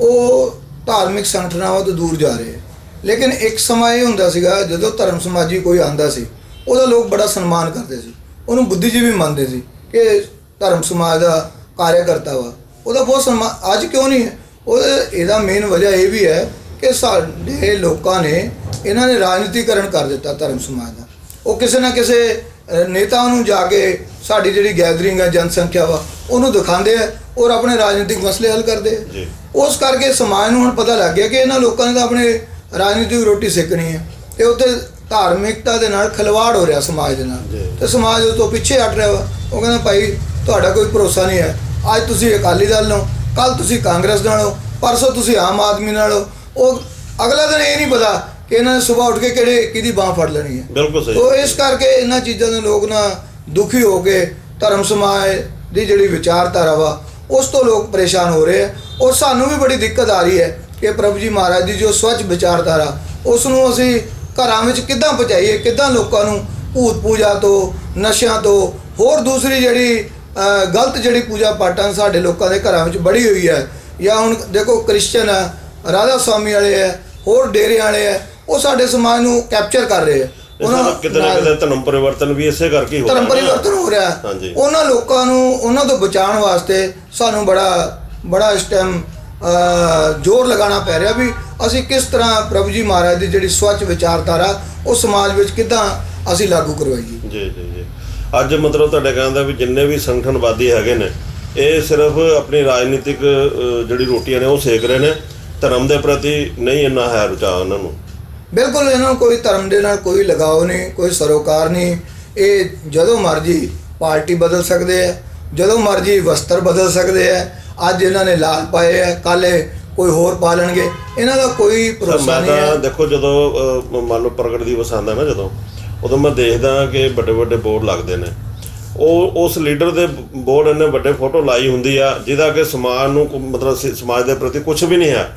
ਉਹ ਧਾਰਮਿਕ ਸੰਗਠਨਾਵਾਂ ਤੋਂ ਦੂਰ ਜਾ ਰਹੇ ਆ। ਲੇਕਿਨ ਇੱਕ ਸਮਾਂ ਇਹ ਹੁੰਦਾ ਸੀਗਾ, ਜਦੋਂ ਧਰਮ ਸਮਾਜੀ ਕੋਈ ਆਂਦਾ ਸੀ, ਉਹਦਾ ਲੋਕ ਬੜਾ ਸਨਮਾਨ ਕਰਦੇ ਸੀ। ਉਹਨੂੰ ਬੁੱਧੀਜੀਵੀ ਮੰਨਦੇ ਸੀ ਕਿ ਧਰਮ ਸਮਾਜ ਦਾ ਕਾਰਿਆਕਰਤਾ ਵਾ। ਉਹਦਾ ਬਹੁਤ ਸਨਮਾਨ ਅੱਜ ਕਿਉਂ ਨਹੀਂ ਹੈ? ਉਹ ਇਹਦਾ ਮੇਨ ਵਜ੍ਹਾ ਇਹ ਵੀ ਹੈ ਕਿ ਸਾਡੇ ਲੋਕਾਂ ਨੇ, ਇਹਨਾਂ ਨੇ ਰਾਜਨੀਤੀਕਰਨ ਕਰ ਦਿੱਤਾ ਧਰਮ ਸਮਾਜ ਦਾ। ਉਹ ਕਿਸੇ ਨਾ ਕਿਸੇ ਅ, ਨੇਤਾ ਨੂੰ ਜਾ ਕੇ ਸਾਡੀ ਜਿਹੜੀ ਗੈਦਰਿੰਗ ਹੈ ਜਨਸੰਖਿਆ ਵਾ ਉਹਨੂੰ ਦਿਖਾਉਂਦੇ ਆ ਔਰ ਆਪਣੇ ਰਾਜਨੀਤਿਕ ਮਸਲੇ ਹੱਲ ਕਰਦੇ ਆ। ਉਸ ਕਰਕੇ ਸਮਾਜ ਨੂੰ ਹੁਣ ਪਤਾ ਲੱਗ ਗਿਆ ਕਿ ਇਹਨਾਂ ਲੋਕਾਂ ਨੇ ਤਾਂ ਆਪਣੇ ਰਾਜਨੀਤਿਕ ਰੋਟੀ ਸਿੱਕਣੀ ਹੈ ਤੇ ਉੱਤੇ ਧਾਰਮਿਕਤਾ ਦੇ ਨਾਲ ਖਿਲਵਾੜ ਹੋ ਰਿਹਾ ਸਮਾਜ ਦੇ ਨਾਲ। ਤੇ ਸਮਾਜ ਉਸ ਤੋਂ ਪਿੱਛੇ ਹਟ ਰਿਹਾ ਵਾ। ਉਹ ਕਹਿੰਦਾ ਭਾਈ ਤੁਹਾਡਾ ਕੋਈ ਭਰੋਸਾ ਨਹੀਂ ਹੈ। ਅੱਜ ਤੁਸੀਂ ਅਕਾਲੀ ਦਲ ਨਾਲ ਕੱਲ ਤੁਸੀਂ ਕਾਂਗਰਸ ਨਾਲ ਹੋ ਪਰਸੋਂ ਤੁਸੀਂ ਆਮ ਆਦਮੀ ਨਾਲ ਹੋ। ਉਹ ਅਗਲਾ ਦਿਨ ਇਹ ਨਹੀਂ ਪਤਾ ਇਹਨਾਂ ਨੇ ਸਵੇਰ ਉੱਠ ਕੇ ਕਿਹੜੇ ਕਿਹਦੀ ਬਾਹ ਫੜ ਲੈਣੀ ਹੈ। ਬਿਲਕੁਲ ਸਹੀ। ਤੋ ਇਸ ਕਰਕੇ ਇਹਨਾਂ ਚੀਜ਼ਾਂ ਦੇ ਲੋਕ ਨਾ ਦੁਖੀ ਹੋ ਕੇ ਧਰਮ ਸਮਾਜ ਦੀ ਜਿਹੜੀ ਵਿਚਾਰਧਾਰਾ ਵਾ ਉਸ ਤੋਂ ਲੋਕ ਪਰੇਸ਼ਾਨ ਹੋ ਰਹੇ ਆ। ਔਰ ਸਾਨੂੰ ਵੀ ਬੜੀ ਦਿੱਕਤ ਆ ਰਹੀ ਹੈ ਕਿ ਪ੍ਰਭੂ ਜੀ ਮਹਾਰਾਜ ਦੀ ਜੋ ਸਵੱਛ ਵਿਚਾਰਧਾਰਾ ਉਸ ਨੂੰ ਅਸੀਂ ਘਰਾਂ ਵਿੱਚ ਕਿੱਦਾਂ ਪਹੁੰਚਾਈਏ ਕਿੱਦਾਂ ਲੋਕਾਂ ਨੂੰ ਭੂਤ ਪੂਜਾ ਤੋਂ ਨਸ਼ਿਆਂ ਤੋਂ ਹੋਰ ਦੂਸਰੀ ਜਿਹੜੀ ਗਲਤ ਜਿਹੜੀ ਪੂਜਾ ਪਾਠਾਂ ਸਾਡੇ ਲੋਕਾਂ ਦੇ ਘਰਾਂ ਵਿੱਚ ਬੜੀ ਹੋਈ ਹੈ। ਜਾਂ ਹੁਣ ਦੇਖੋ ਕ੍ਰਿਸਚਨ ਹੈ ਰਾਧਾ ਸਵਾਮੀ ਵਾਲੇ ਹੈ ਹੋਰ ਡੇਰੇ ਵਾਲੇ ਹੈ ਉਹ ਸਾਡੇ ਸਮਾਜ ਨੂੰ ਕੈਪਚਰ ਕਰ ਰਹੇ ਆ। ਉਹਨਾਂ ਕਿਤੇ ਨਾ ਕਿਤੇ ਧਰਮ ਪਰਿਵਰਤਨ ਵੀ ਇਸੇ ਕਰਕੇ ਹੀ ਹੋ ਧਰਮ ਰਿਹਾ। ਨਾ। ਪਰਿਵਰਤਨ ਹੋ ਰਿਹਾ। ਉਹਨਾਂ ਲੋਕਾਂ ਨੂੰ ਉਹਨਾਂ ਤੋਂ ਬਚਾਉਣ ਵਾਸਤੇ ਸਾਨੂੰ ਬੜਾ ਬੜਾ ਇਸ ਟਾਈਮ ਜ਼ੋਰ ਲਗਾਉਣਾ ਪੈ ਰਿਹਾ ਵੀ ਅਸੀਂ ਕਿਸ ਤਰ੍ਹਾਂ ਪ੍ਰਭੂ ਜੀ ਮਹਾਰਾਜ ਦੀ ਜਿਹੜੀ ਸਵੱਛ ਵਿਚਾਰਧਾਰਾ ਉਹ ਸਮਾਜ ਵਿੱਚ ਕਿੱਦਾਂ ਅਸੀਂ ਲਾਗੂ ਕਰਵਾਈਏ। ਜੀ ਜੀ ਜੀ। ਅੱਜ ਮਤਲਬ ਤੁਹਾਡੇ ਕਹਿੰਦਾ ਵੀ ਜਿੰਨੇ ਵੀ ਸੰਗਠਨਵਾਦੀ ਹੈਗੇ ਨੇ ਇਹ ਸਿਰਫ ਆਪਣੀ ਰਾਜਨੀਤਿਕ ਜਿਹੜੀ ਰੋਟੀਆਂ ਨੇ ਉਹ ਸੇਕ ਰਹੇ ਨੇ। ਧਰਮ ਦੇ ਪ੍ਰਤੀ ਨਹੀਂ ਇੰਨਾ ਹੈ ਰੁਝਾਨ ਉਹਨਾਂ ਨੂੰ। ਬਿਲਕੁਲ ਇਹਨਾਂ ਨੂੰ ਕੋਈ ਧਰਮ ਦੇ ਨਾਲ ਕੋਈ ਲਗਾਓ ਨਹੀਂ ਕੋਈ ਸਰੋਕਾਰ ਨਹੀਂ। ਇਹ ਜਦੋਂ ਮਰਜ਼ੀ ਪਾਰਟੀ ਬਦਲ ਸਕਦੇ ਆ ਜਦੋਂ ਮਰਜ਼ੀ ਵਸਤਰ ਬਦਲ ਸਕਦੇ ਆ। ਅੱਜ ਇਹਨਾਂ ਨੇ ਲਾਲ ਪਾਏ ਆ ਕੱਲ ਕੋਈ ਹੋਰ ਪਾ ਲੈਣਗੇ। ਇਹਨਾਂ ਦਾ ਕੋਈ ਭਰੋਸਾ ਨਹੀਂ ਹੈ ਦੇਖੋ ਜਦੋਂ ਮੰਨ ਲਓ ਪ੍ਰਗਟ ਦਿਵਸ ਆਉਂਦਾ ਨਾ ਜਦੋਂ ਉਦੋਂ ਮੈਂ ਦੇਖਦਾ ਕਿ ਵੱਡੇ ਵੱਡੇ ਬੋਰਡ ਲੱਗਦੇ ਨੇ। ਉਹ ਉਸ ਲੀਡਰ ਦੇ ਬੋਰਡ ਇੰਨੇ ਵੱਡੇ ਫੋਟੋ ਲਾਈ ਹੁੰਦੀ ਆ ਜਿਹਦਾ ਕਿ ਸਮਾਜ ਨੂੰ ਮਤਲਬ ਸਮਾਜ ਦੇ ਪ੍ਰਤੀ ਕੁਝ ਵੀ ਨਹੀਂ ਹੈ।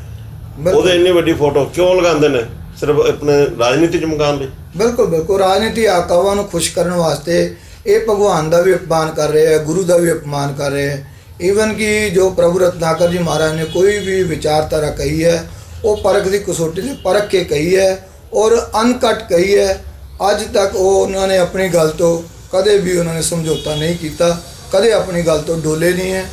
ਉਹਦੇ ਇੰਨੀ ਵੱਡੀ ਫੋਟੋ ਕਿਉਂ ਲਗਾਉਂਦੇ ਨੇ? ਸਿਰਫ ਆਪਣੇ ਰਾਜਨੀਤੀ ਚਮਕਾਉਣ ਲਈ? ਬਿਲਕੁਲ ਬਿਲਕੁਲ। ਰਾਜਨੀਤੀ ਆਕਾਵਾਂ ਨੂੰ ਖੁਸ਼ ਕਰਨ ਵਾਸਤੇ ਇਹ ਭਗਵਾਨ ਦਾ ਵੀ ਅਪਮਾਨ ਕਰ ਰਹੇ ਹੈ ਗੁਰੂ ਦਾ ਵੀ ਅਪਮਾਨ ਕਰ ਰਹੇ ਹੈ ਈਵਨ ਕਿ ਜੋ ਪ੍ਰਭੂ ਰਤਨਾਕਰ ਜੀ ਮਹਾਰਾਜ ਨੇ ਕੋਈ ਵੀ ਵਿਚਾਰਧਾਰਾ ਕਹੀ ਹੈ, ਉਹ ਪਰਖ ਦੀ ਕਸੋਟੀ ਤੇ ਪਰਖ ਕੇ ਕਹੀ ਹੈ ਔਰ ਅਨਕਟ ਕਹੀ ਹੈ। ਅੱਜ ਤੱਕ ਉਹ ਉਹਨਾਂ ਨੇ ਆਪਣੀ ਗੱਲ ਤੋਂ ਕਦੇ ਵੀ ਉਹਨਾਂ ਨੇ ਸਮਝੌਤਾ ਨਹੀਂ ਕੀਤਾ, ਕਦੇ ਆਪਣੀ ਗੱਲ ਤੋਂ ਡੋਲੇ ਨਹੀਂ ਹੈ।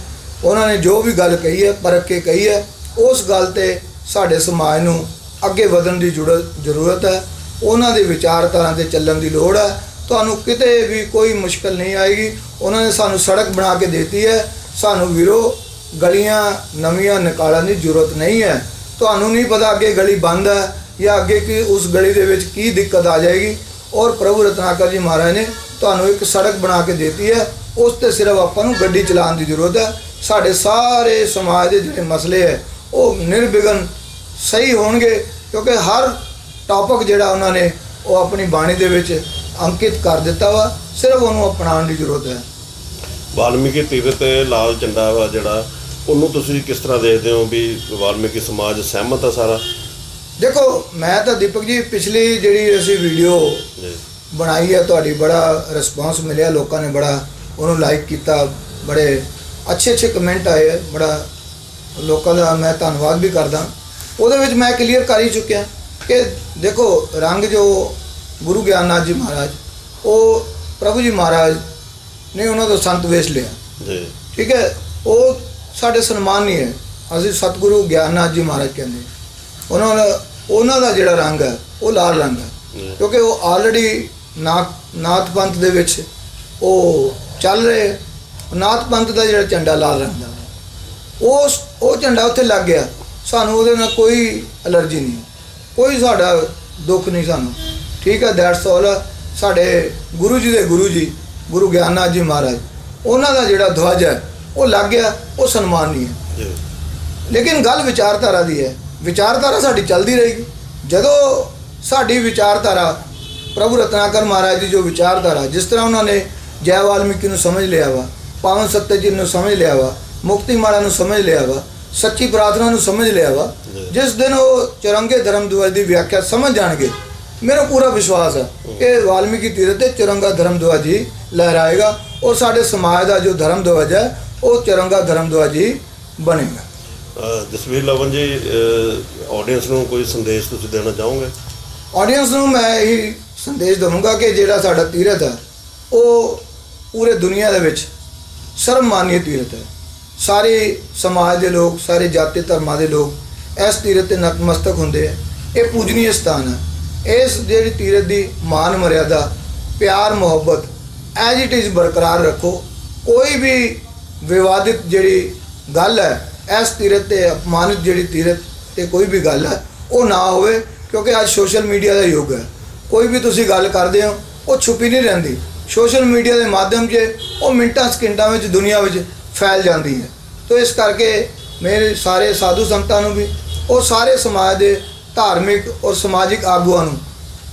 ਉਹਨਾਂ ਨੇ ਜੋ ਵੀ ਗੱਲ ਕਹੀ ਹੈ, ਪਰਖ ਕੇ ਕਹੀ ਹੈ, ਉਸ ਗੱਲ ਤੇ ਸਾਡੇ ਸਮਾਜ ਨੂੰ ਅੱਗੇ ਵਧਣ ਦੀ ਜ਼ਰੂਰਤ ਜ਼ਰੂਰਤ ਹੈ। ਉਹਨਾਂ ਦੇ ਵਿਚਾਰਧਾਰਾ ਤੇ ਚੱਲਣ ਦੀ ਲੋੜ ਹੈ। ਤੁਹਾਨੂੰ ਕਿਤੇ ਵੀ ਕੋਈ ਮੁਸ਼ਕਲ ਨਹੀਂ ਆਏਗੀ। ਉਹਨਾਂ ਨੇ ਸਾਨੂੰ ਸੜਕ ਬਣਾ ਕੇ ਦਿੱਤੀ ਹੈ। ਸਾਨੂੰ ਵੀਰੋ, ਗਲੀਆਂ ਨਵੀਆਂ ਨਿਕਾਲਣ ਦੀ ਜ਼ਰੂਰਤ ਨਹੀਂ ਹੈ। ਤੁਹਾਨੂੰ ਨਹੀਂ ਪਤਾ ਅੱਗੇ ਗਲੀ ਬੰਦ ਹੈ ਜਾਂ ਅੱਗੇ ਕੀ ਉਸ ਗਲੀ ਦੇ ਵਿੱਚ ਕੀ ਦਿੱਕਤ ਆ ਜਾਏਗੀ। ਔਰ ਪ੍ਰਭੂ ਰਤਨਾਕਰ ਜੀ ਮਹਾਰਾਜ ਨੇ ਤੁਹਾਨੂੰ ਇੱਕ ਸੜਕ ਬਣਾ ਕੇ ਦਿੱਤੀ ਹੈ। ਉਸ ਤੇ ਸਿਰਫ ਆਪਾਂ ਨੂੰ ਗੱਡੀ ਚਲਾਉਣ ਦੀ ਜ਼ਰੂਰਤ ਹੈ। ਸਾਡੇ ਸਾਰੇ ਸਮਾਜ ਦੇ ਜਿਹੜੇ ਮਸਲੇ ਹੈ, ਉਹ ਨਿਰਵਿਘਨ ਸਹੀ ਹੋਣਗੇ ਕਿਉਂਕਿ ਹਰ ਟੌਪਿਕ ਜਿਹੜਾ ਉਹਨਾਂ ਨੇ ਉਹ ਆਪਣੀ ਬਾਣੀ ਦੇ ਵਿੱਚ ਅੰਕਿਤ ਕਰ ਦਿੱਤਾ ਵਾ ਸਿਰਫ ਉਹਨੂੰ ਅਪਣਾਉਣ ਦੀ ਜ਼ਰੂਰਤ ਹੈ। ਵਾਲਮੀਕੀ ਤੀਰਥ ਤੇ ਲਾਲ ਝੰਡਾ ਵਾ ਜਿਹੜਾ ਉਹਨੂੰ ਤੁਸੀਂ ਕਿਸ ਤਰ੍ਹਾਂ ਦੇਖਦੇ ਹੋ ਵੀ ਵਾਲਮੀਕੀ ਸਮਾਜ ਸਹਿਮਤ ਆ ਸਾਰਾ? ਦੇਖੋ ਮੈਂ ਤਾਂ ਦੀਪਕ ਜੀ ਪਿਛਲੀ ਜਿਹੜੀ ਅਸੀਂ ਵੀਡੀਓ ਬਣਾਈ ਹੈ ਤੁਹਾਡੀ ਬੜਾ ਰਿਸਪਾਂਸ ਮਿਲਿਆ ਲੋਕਾਂ ਨੇ ਬੜਾ ਉਹਨੂੰ ਲਾਈਕ ਕੀਤਾ ਬੜੇ ਅੱਛੇ ਅੱਛੇ ਕਮੈਂਟ ਆਏ ਬੜਾ ਲੋਕਾਂ ਦਾ ਮੈਂ ਧੰਨਵਾਦ ਵੀ ਕਰਦਾ। ਉਹਦੇ ਵਿੱਚ ਮੈਂ ਕਲੀਅਰ ਕਰ ਹੀ ਚੁੱਕਿਆ ਕਿ ਦੇਖੋ ਰੰਗ ਜੋ ਗੁਰੂ ਗਿਆਨਨਾਥ ਜੀ ਮਹਾਰਾਜ ਉਹ ਪ੍ਰਭੂ ਜੀ ਮਹਾਰਾਜ ਨੇ ਉਹਨਾਂ ਤੋਂ ਸੰਤ ਵੇਸ਼ ਲਿਆ। ਜੀ। ਠੀਕ ਹੈ? ਉਹ ਸਾਡੇ ਸਨਮਾਨ ਨਹੀਂ ਹੈ। ਅਸੀਂ ਸਤਿਗੁਰੂ ਗਿਆਨਨਾਥ ਜੀ ਮਹਾਰਾਜ ਕਹਿੰਦੇ ਉਹਨਾਂ ਦਾ ਉਹਨਾਂ ਦਾ ਜਿਹੜਾ ਰੰਗ ਹੈ ਉਹ ਲਾਲ ਰੰਗ ਹੈ। ਕਿਉਂਕਿ ਉਹ ਆਲਰੇਡੀ ਨਾਥ ਪੰਥ ਦੇ ਵਿੱਚ ਉਹ ਚੱਲ ਰਹੇ ਨਾਥ ਪੰਥ ਦਾ ਜਿਹੜਾ ਝੰਡਾ ਲਾਲ ਰੰਗ ਦਾ ਹੈ। ਉਸ ਉਹ ਝੰਡਾ ਉੱਥੇ ਲੱਗ ਗਿਆ। ਸਾਨੂੰ ਉਹਦੇ ਨਾਲ ਕੋਈ ਅਲਰਜੀ ਨਹੀਂ ਕੋਈ ਸਾਡਾ ਦੁੱਖ ਨਹੀਂ ਸਾਨੂੰ। ਠੀਕ ਹੈ ਦੈਟਸ ਆਲ ਸਾਡੇ ਗੁਰੂ ਜੀ ਦੇ ਗੁਰੂ ਜੀ ਗੁਰੂ ਗਿਆਨਨਾਥ ਜੀ ਮਹਾਰਾਜ ਉਹਨਾਂ ਦਾ ਜਿਹੜਾ ਧਵਜ ਹੈ ਉਹ ਲੱਗ ਗਿਆ ਉਹ ਸਨਮਾਨ ਨਹੀਂ ਹੈ। ਜੀ। ਲੇਕਿਨ ਗੱਲ ਵਿਚਾਰਧਾਰਾ ਦੀ ਹੈ। ਵਿਚਾਰਧਾਰਾ ਸਾਡੀ ਚੱਲਦੀ ਰਹੇਗੀ। ਜਦੋਂ ਸਾਡੀ ਵਿਚਾਰਧਾਰਾ ਪ੍ਰਭੂ ਰਤਨਾਕਰ ਮਹਾਰਾਜ ਦੀ ਜੋ ਵਿਚਾਰਧਾਰਾ ਜਿਸ ਤਰ੍ਹਾਂ ਉਹਨਾਂ ਨੇ ਜੈ ਵਾਲਮੀਕੀ ਨੂੰ ਸਮਝ ਲਿਆ ਵਾ ਪਾਵਨ ਸੱਤਿਆਜੀਤ ਨੂੰ ਸਮਝ ਲਿਆ ਵਾ ਮੁਕਤੀ ਮਾਲਾ ਨੂੰ ਸਮਝ ਲਿਆ ਵਾ ਸੱਚੀ ਪ੍ਰਾਰਥਨਾ ਨੂੰ ਸਮਝ ਲਿਆ ਵਾ। ਜਿਸ ਦਿਨ ਉਹ ਚਰੰਗੇ ਧਰਮ ਦੁਆਰ ਦੀ ਵਿਆਖਿਆ ਸਮਝ ਜਾਣਗੇ ਮੇਰਾ ਪੂਰਾ ਵਿਸ਼ਵਾਸ ਹੈ ਕਿ ਵਾਲਮੀਕੀ ਤੀਰਥ ਤੇ ਚਰੰਗਾ ਧਰਮ ਦੁਆਰ ਜੀ ਲਹਿਰਾਏਗਾ ਔਰ ਸਾਡੇ ਸਮਾਜ ਦਾ ਜੋ ਧਰਮ ਦੁਆਜ ਹੈ ਉਹ ਚਰੰਗਾ ਧਰਮ ਦੁਆਰ ਜੀ ਬਣੇਗਾ। ਜਸਵੀਰ ਲਵਨ ਜੀ ਆਡੀਅנס ਨੂੰ ਕੋਈ ਸੰਦੇਸ਼ ਤੁਸੀਂ ਦੇਣਾ ਚਾਹੋਗੇ? ਆਡੀਅנס ਨੂੰ ਮੈਂ ਇਹ ਸੰਦੇਸ਼ ਦਵਾਂਗਾ ਕਿ ਜਿਹੜਾ ਸਾਡਾ ਤੀਰਥ ਹੈ ਉਹ ਪੂਰੇ ਦੁਨੀਆ ਦੇ ਵਿੱਚ ਸਰਵਮਾਨਿਯ ਤੀਰਥ ਹੈ। ਸਾਰੇ ਸਮਾਜ ਦੇ ਲੋਕ, ਸਾਰੇ ਜਾਤੀ ਧਰਮਾਂ ਦੇ ਲੋਕ ਇਸ ਤੀਰਥ ਤੇ ਨਤਮਸਤਕ ਹੁੰਦੇ ਆ। ਇਹ ਪੂਜਨੀय ਸਥਾਨ ਹੈ ਇਸ ਜਿਹੜੀ ਤੀਰਥ ਦੀ ਮਾਨ ਮਰਿਆਦਾ, ਪਿਆਰ, ਮੁਹੱਬਤ ਐਜ ਇਟ ਇਜ਼ ਬਰਕਰਾਰ ਰੱਖੋ। ਕੋਈ ਵੀ ਵਿਵਾਦਿਤ ਜਿਹੜੀ ਗੱਲ ਹੈ, ਇਸ ਤੀਰਥ ਤੇ ਅਪਮਾਨਿਤ ਜਿਹੜੀ ਤੀਰਥ ਤੇ ਕੋਈ ਵੀ ਗੱਲ ਹੈ, ਉਹ ਨਾ ਹੋਵੇ, ਕਿਉਂਕਿ ਅੱਜ ਸੋਸ਼ਲ ਮੀਡੀਆ ਦਾ ਯੁੱਗ ਹੈ। ਕੋਈ ਵੀ ਤੁਸੀਂ ਗੱਲ ਕਰਦੇ ਹੋ, ਉਹ ਛੁਪੀ ਨਹੀਂ ਰਹਿੰਦੀ। ਸੋਸ਼ਲ ਮੀਡੀਆ ਦੇ ਮਾਧਿਅਮ 'ਚ, ਉਹ ਮਿੰਟਾਂ, ਸਕਿੰਟਾਂ ਵਿੱਚ, ਦੁਨੀਆ ਵਿੱਚ ਫੈਲ ਜਾਂਦੀ ਹੈ। ਤੋ ਇਸ ਕਰਕੇ ਮੇਰੇ ਸਾਰੇ ਸਾਧੂ ਸੰਤਾਂ ਨੂੰ ਵੀ ਔਰ ਸਾਰੇ ਸਮਾਜ ਦੇ ਧਾਰਮਿਕ ਔਰ ਸਮਾਜਿਕ ਆਗੂਆਂ ਨੂੰ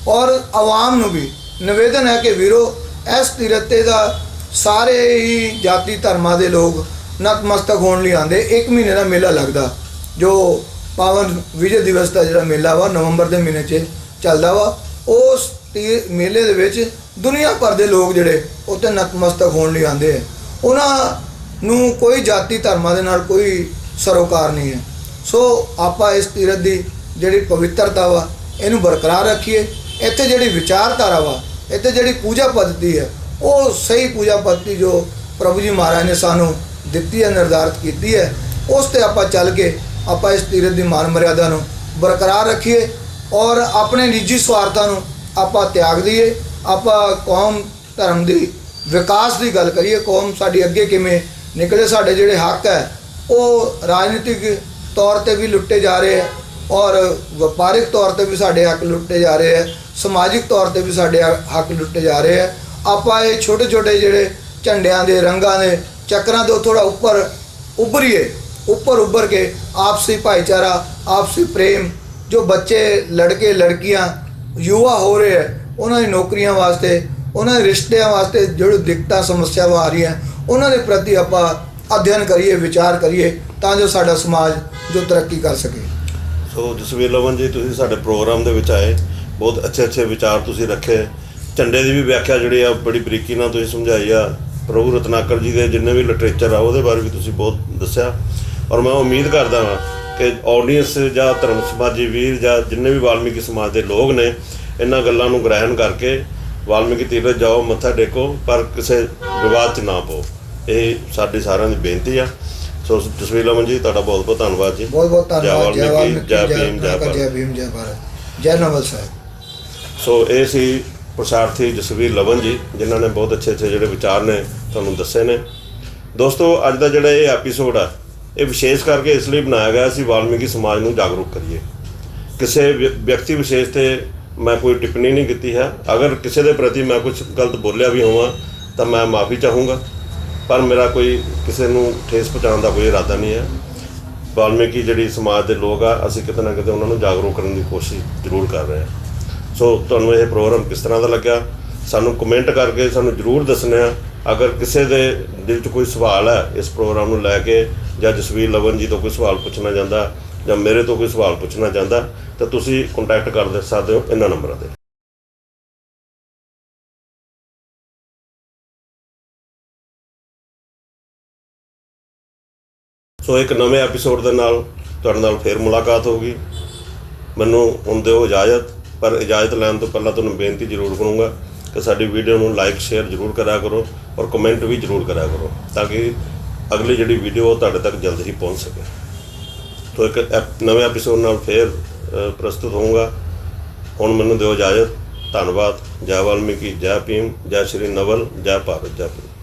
ਔਰ ਆਵਾਮ ਨੂੰ ਵੀ ਨਿਵੇਦਨ ਹੈ ਕਿ ਵੀਰੋ, ਇਸ ਤੀਰਥੇ ਦਾ ਸਾਰੇ ਹੀ ਜਾਤੀ ਧਰਮਾਂ ਦੇ ਲੋਕ ਨਤਮਸਤਕ ਹੋਣ ਲਈ ਆਉਂਦੇ। ਇੱਕ ਮਹੀਨੇ ਦਾ ਮੇਲਾ ਲੱਗਦਾ, ਜੋ ਪਾਵਨ ਵਿਜੇ ਦਿਵਸ ਦਾ ਜਿਹੜਾ ਮੇਲਾ ਵਾ, ਨਵੰਬਰ ਦੇ ਮਹੀਨੇ 'ਚ ਚੱਲਦਾ ਵਾ, ਉਸ ਤੀ- ਮੇਲੇ ਦੇ ਵਿੱਚ ਦੁਨੀਆ ਭਰ ਦੇ ਲੋਕ ਜਿਹੜੇ ਉੱਥੇ ਨਤਮਸਤਕ ਹੋਣ ਲਈ ਆਉਂਦੇ ਆ ਉਹਨਾਂ ਨੂੰ ਕੋਈ ਜਾਤੀ ਧਰਮਾਂ ਦੇ ਨਾਲ ਕੋਈ ਸਰੋਕਾਰ ਨਹੀਂ ਹੈ। ਸੋ ਆਪਾਂ ਇਸ ਤੀਰਥ ਦੀ ਜਿਹੜੀ ਪਵਿੱਤਰਤਾ ਵਾ, ਇਹਨੂੰ ਬਰਕਰਾਰ ਰੱਖੀਏ। ਇੱਥੇ ਜਿਹੜੀ ਵਿਚਾਰਧਾਰਾ ਵਾ, ਇੱਥੇ ਜਿਹੜੀ ਪੂਜਾ ਪद्धਤੀ ਹੈ, ਉਹ ਸਹੀ ਪੂਜਾ ਪੱਤੀ ਜੋ ਪ੍ਰਭੂ ਜੀ ਮਹਾਰਾਜ ਨੇ ਸਾਨੂੰ ਦਿੱਤੀ ਹੈ, ਨਿਰਧਾਰਤ ਕੀਤੀ ਹੈ, ਉਸ ਤੇ ਆਪਾਂ ਚੱਲ ਕੇ ਆਪਾਂ ਇਸ ਤੀਰਥ ਦੀ ਮਾਨ ਮਰਿਆਦਾ ਨੂੰ ਬਰਕਰਾਰ ਰੱਖੀਏ ਔਰ ਆਪਣੇ ਨਿੱਜੀ ਸਵਾਰਥਾਂ ਨੂੰ ਆਪਾਂ ਤਿਆਗ ਦਈਏ। ਆਪਾਂ ਕੌਮ ਧਰਮ ਦੀ ਵਿਕਾਸ ਦੀ ਗੱਲ ਕਰੀਏ, ਕੌਮ ਸਾਡੀ ਅੱਗੇ ਕਿਵੇਂ ਨਿਕਲੇ ਸਾਡੇ ਜਿਹੜੇ ਹੱਕ ਹੈ, ਉਹ ਰਾਜਨੀਤਿਕ ਤੌਰ ਤੇ ਵੀ ਲੁੱਟੇ ਜਾ ਰਹੇ ਹੈ ਔਰ ਵਪਾਰਿਕ ਤੌਰ ਤੇ ਵੀ ਸਾਡੇ ਹੱਕ ਲੁੱਟੇ ਜਾ ਰਹੇ ਹੈ, ਸਮਾਜਿਕ ਤੌਰ ਤੇ ਵੀ ਸਾਡੇ ਹੱਕ ਲੁੱਟੇ ਜਾ ਰਹੇ ਹੈ। ਆਪਾਂ ਇਹ ਛੋਟੇ ਛੋਟੇ ਜਿਹੜੇ ਝੰਡਿਆਂ ਦੇ, ਰੰਗਾਂ ਦੇ ਚੱਕਰਾਂ ਤੋਂ ਥੋੜਾ ਉੱਪਰ ਉੱਭਰੀਏ ਉੱਪਰ ਉੱਭਰ ਕੇ ਆਪਸੀ ਭਾਈਚਾਰਾ, ਆਪਸੀ ਪ੍ਰੇਮ, ਜੋ ਬੱਚੇ, ਲੜਕੇ, ਲੜਕੀਆਂ, ਯੁਵਾ ਹੋ ਰਹੇ ਹੈ, ਉਹਨਾਂ ਦੀ ਨੌਕਰੀਆਂ ਵਾਸਤੇ, ਉਹਨਾਂ ਦੇ ਰਿਸ਼ਤਿਆਂ ਵਾਸਤੇ ਜਿਹੜੇ ਦਿੱਕਤਾਂ, ਸਮੱਸਿਆਵਾਂ ਆ ਰਹੀਆਂ ਉਹਨਾਂ ਦੇ ਪ੍ਰਤੀ ਆਪਾਂ ਅਧਿਐਨ ਕਰੀਏ, ਵਿਚਾਰ ਕਰੀਏ, ਤਾਂ ਜੋ ਸਾਡਾ ਸਮਾਜ ਜੋ ਤਰੱਕੀ ਕਰ ਸਕੇ। ਸੋ ਜਸਵੀਰ ਲਵਨ ਜੀ, ਤੁਸੀਂ ਸਾਡੇ ਪ੍ਰੋਗਰਾਮ ਦੇ ਵਿੱਚ ਆਏ। ਬਹੁਤ ਅੱਛੇ ਅੱਛੇ ਵਿਚਾਰ ਤੁਸੀਂ ਰੱਖੇ। ਝੰਡੇ ਦੀ ਵੀ ਵਿਆਖਿਆ ਜਿਹੜੀ ਆ ਬੜੀ ਬਰੀਕੀ ਨਾਲ ਤੁਸੀਂ ਸਮਝਾਈ ਆ। ਪ੍ਰਭੂ ਰਤਨਾਕਰ ਜੀ ਦੇ ਜਿੰਨੇ ਵੀ ਲਿਟਰੇਚਰ ਆ, ਉਹਦੇ ਬਾਰੇ ਵੀ ਤੁਸੀਂ ਬਹੁਤ ਦੱਸਿਆ। ਔਰ ਮੈਂ ਉਮੀਦ ਕਰਦਾ ਹਾਂ ਕਿ ਆਡੀਅנס ਜਾਂ ਧਰਮ ਸਮਾਜੀ ਵੀਰ ਜਾਂ ਜਿੰਨੇ ਵੀ ਵਾਲਮੀਕੀ ਸਮਾਜ ਦੇ ਲੋਕ ਨੇ, ਇਹਨਾਂ ਗੱਲਾਂ ਨੂੰ ਗ੍ਰਹਿਣ ਕਰਕੇ ਵਾਲਮੀਕੀ ਤੀਰਥ ਜਾਓ ਮੱਥਾ ਟੇਕੋ ਪਰ ਕਿਸੇ ਵਿਵਾਦ 'ਚ ਨਾ ਪਾਓ। ਇਹ ਸਾਡੀ ਸਾਰਿਆਂ ਦੀ ਬੇਨਤੀ ਆ। ਸੋ ਜਸਵੀਰ ਲਵਨ ਜੀ ਤੁਹਾਡਾ ਬਹੁਤ ਬਹੁਤ ਧੰਨਵਾਦ ਜੀ। ਬਹੁਤ ਬਹੁਤ ਧੰਨਵਾਦ ਜੈ ਵਾਲਮੀਕੀ ਜੈ ਭੀਮ ਜੈ ਭਾਰਤ। ਜੈ ਭੀਮ ਜੈ ਭਾਰਤ। ਜੈ ਨਵਲ ਸਾਹਿਬ। ਸੋ ਇਹ ਸੀ ਪ੍ਰਸਾਰਥੀ ਜਸਵੀਰ ਲਵਨ ਜੀ ਜਿਨ੍ਹਾਂ ਨੇ ਬਹੁਤ ਅੱਛੇ ਅੱਛੇ ਜਿਹੜੇ ਵਿਚਾਰ ਨੇ ਤੁਹਾਨੂੰ ਦੱਸੇ ਨੇ। ਦੋਸਤੋ ਅੱਜ ਦਾ ਜਿਹੜਾ ਇਹ ਐਪੀਸੋਡ ਆ ਇਹ ਵਿਸ਼ੇਸ਼ ਕਰਕੇ ਇਸ ਲਈ ਬਣਾਇਆ ਗਿਆ ਸੀ ਵਾਲਮੀਕੀ ਸਮਾਜ ਨੂੰ ਜਾਗਰੂਕ ਕਰੀਏ। ਕਿਸੇ ਵਿਅਕਤੀ ਵਿਸ਼ੇਸ਼ ਤੇ ਮੈਂ ਕੋਈ ਟਿੱਪਣੀ ਨਹੀਂ ਕੀਤੀ ਹੈ। ਅਗਰ ਕਿਸੇ ਦੇ ਪ੍ਰਤੀ ਮੈਂ ਕੁਝ ਗਲਤ ਬੋਲਿਆ ਵੀ ਹੋਵਾਂ, ਤਾਂ ਮੈਂ ਮਾਫੀ ਚਾਹੂੰਗਾ। ਪਰ ਮੇਰਾ ਕੋਈ ਕਿਸੇ ਨੂੰ ਠੇਸ ਪਹੁੰਚਾਉਣ ਦਾ ਕੋਈ ਇਰਾਦਾ ਨਹੀਂ ਹੈ। ਵਾਲਮੀਕੀ ਜਿਹੜੀ ਸਮਾਜ ਦੇ ਲੋਕ ਆ, ਅਸੀਂ ਕਿਤੇ ਨਾ ਕਿਤੇ ਉਹਨਾਂ ਨੂੰ ਜਾਗਰੂਕ ਕਰਨ ਦੀ ਕੋਸ਼ਿਸ਼ ਜ਼ਰੂਰ ਕਰ ਰਹੇ ਹਾਂ। ਸੋ ਤੁਹਾਨੂੰ ਇਹ ਪ੍ਰੋਗਰਾਮ ਕਿਸ ਤਰ੍ਹਾਂ ਦਾ ਲੱਗਿਆ? ਸਾਨੂੰ ਕਮੈਂਟ ਕਰਕੇ ਸਾਨੂੰ ਜ਼ਰੂਰ ਦੱਸਣਾ ਅਗਰ ਕਿਸੇ ਦੇ ਦਿਲ 'ਚ ਕੋਈ ਸਵਾਲ ਹੈ, ਇਸ ਪ੍ਰੋਗਰਾਮ ਨੂੰ ਲੈ ਕੇ ਜਾਂ ਜਸਵੀਰ ਲਵਨ ਜੀ ਤੋਂ ਕੋਈ ਸਵਾਲ ਪੁੱਛਣਾ ਚਾਹੁੰਦਾ ਜਾਂ ਮੇਰੇ ਤੋਂ ਕੋਈ ਸਵਾਲ ਪੁੱਛਣਾ ਚਾਹੁੰਦਾ, ਤਾਂ ਤੁਸੀਂ ਕੰਟੈਕਟ ਕਰ ਦੇ ਸਕਦੇ ਹੋ ਇਹਨਾਂ ਨੰਬਰਾਂ ਤੇ। ਸੋ ਇੱਕ ਨਵੇਂ ਐਪੀਸੋਡ ਦੇ ਨਾਲ ਤੁਹਾਡੇ ਨਾਲ ਫੇਰ ਮੁਲਾਕਾਤ ਹੋਊਗੀ। ਮੈਨੂੰ ਹੁਣ ਦਿਓ ਇਜਾਜ਼ਤ, ਪਰ ਇਜਾਜ਼ਤ ਲੈਣ ਤੋਂ ਪਹਿਲਾਂ ਤੁਹਾਨੂੰ ਬੇਨਤੀ ਜ਼ਰੂਰ ਕਰੂੰਗਾ ਕਿ ਸਾਡੀ ਵੀਡੀਓ ਨੂੰ ਲਾਈਕ ਸ਼ੇਅਰ ਜ਼ਰੂਰ ਕਰਿਆ ਕਰੋ ਔਰ ਕਮੈਂਟ ਵੀ ਜ਼ਰੂਰ ਕਰਿਆ ਕਰੋ, ਤਾਂ ਕਿ ਅਗਲੀ ਜਿਹੜੀ ਵੀਡੀਓ ਉਹ ਤੁਹਾਡੇ ਤੱਕ ਜਲਦ ਹੀ ਪਹੁੰਚ ਸਕੇ। ਤੋ ਇੱਕ ਐਪ- ਨਵੇਂ ਐਪੀਸੋਡ ਨਾਲ ਫੇਰ ਅ, ਪ੍ਰਸਤੁਤ ਹੋਊਂਗਾ। ਹੁਣ ਮੈਨੂੰ ਦਿਓ ਇਜਾਜ਼ਤ। ਧੰਨਵਾਦ। ਜੈ ਵਾਲਮੀਕੀ ਜੈ ਭੀਮ ਜੈ ਸ਼੍ਰੀ ਨਵਲ ਜੈ ਭਾਰਤ ਜੈ ਭੀਮ।